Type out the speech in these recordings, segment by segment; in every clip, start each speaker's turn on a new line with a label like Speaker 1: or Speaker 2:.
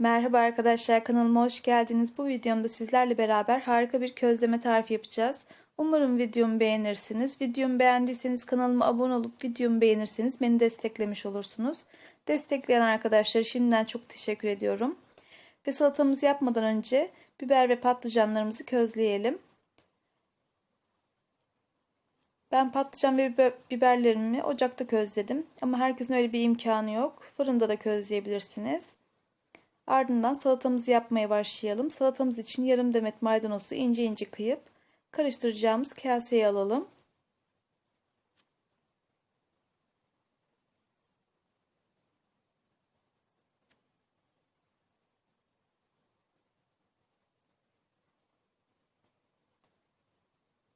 Speaker 1: Merhaba arkadaşlar kanalıma hoş geldiniz. Bu videomda sizlerle beraber harika bir közleme tarifi yapacağız. Umarım videomu beğenirsiniz. Videomu beğendiyseniz kanalıma abone olup videomu beğenirseniz beni desteklemiş olursunuz. Destekleyen arkadaşlara şimdiden çok teşekkür ediyorum. Ve salatamızı yapmadan önce biber ve patlıcanlarımızı közleyelim. Ben patlıcan ve biberlerimi ocakta közledim. Ama herkesin öyle bir imkanı yok. Fırında da közleyebilirsiniz. Ardından salatamızı yapmaya başlayalım. Salatamız için yarım demet maydanozu ince ince kıyıp karıştıracağımız kaseye alalım.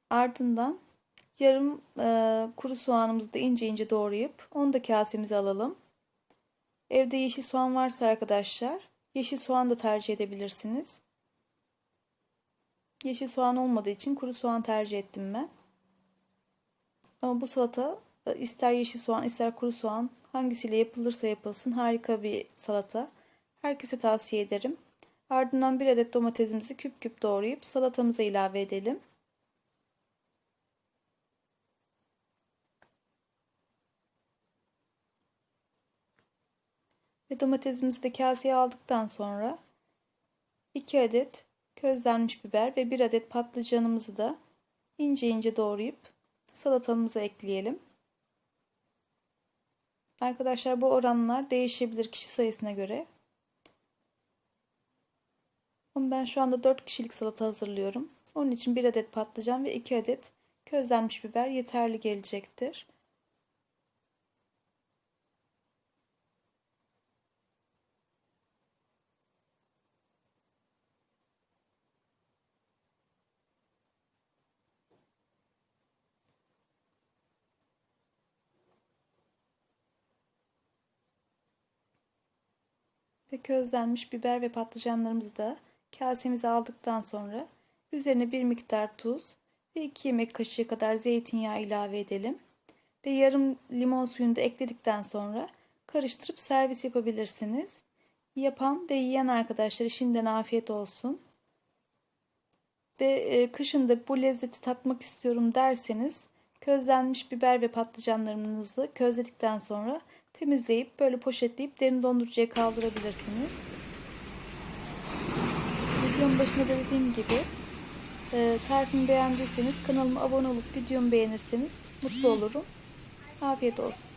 Speaker 1: Ardından yarım e, kuru soğanımızı da ince ince doğrayıp onu da kasemize alalım. Evde yeşil soğan varsa arkadaşlar yeşil soğan da tercih edebilirsiniz. Yeşil soğan olmadığı için kuru soğan tercih ettim ben. Ama bu salata e, ister yeşil soğan ister kuru soğan hangisiyle yapılırsa yapılsın harika bir salata. Herkese tavsiye ederim. Ardından bir adet domatesimizi küp küp doğrayıp salatamıza ilave edelim. Ve domatesimizi de kaseye aldıktan sonra 2 adet közlenmiş biber ve 1 adet patlıcanımızı da ince ince doğrayıp salatamıza ekleyelim. Arkadaşlar bu oranlar değişebilir kişi sayısına göre. Ama ben şu anda 4 kişilik salata hazırlıyorum. Onun için 1 adet patlıcan ve 2 adet közlenmiş biber yeterli gelecektir. Ve közlenmiş biber ve patlıcanlarımızı da kasemize aldıktan sonra üzerine bir miktar tuz ve 2 yemek kaşığı kadar zeytinyağı ilave edelim. Ve yarım limon suyunu da ekledikten sonra karıştırıp servis yapabilirsiniz. Yapan ve yiyen arkadaşlara şimdiden afiyet olsun. Ve e, kışın da bu lezzeti tatmak istiyorum derseniz közlenmiş biber ve patlıcanlarınızı közledikten sonra temizleyip böyle poşetleyip derin dondurucuya kaldırabilirsiniz. Videonun başında da dediğim gibi e, tarifimi beğendiyseniz kanalıma abone olup videomu beğenirseniz mutlu olurum. Afiyet olsun.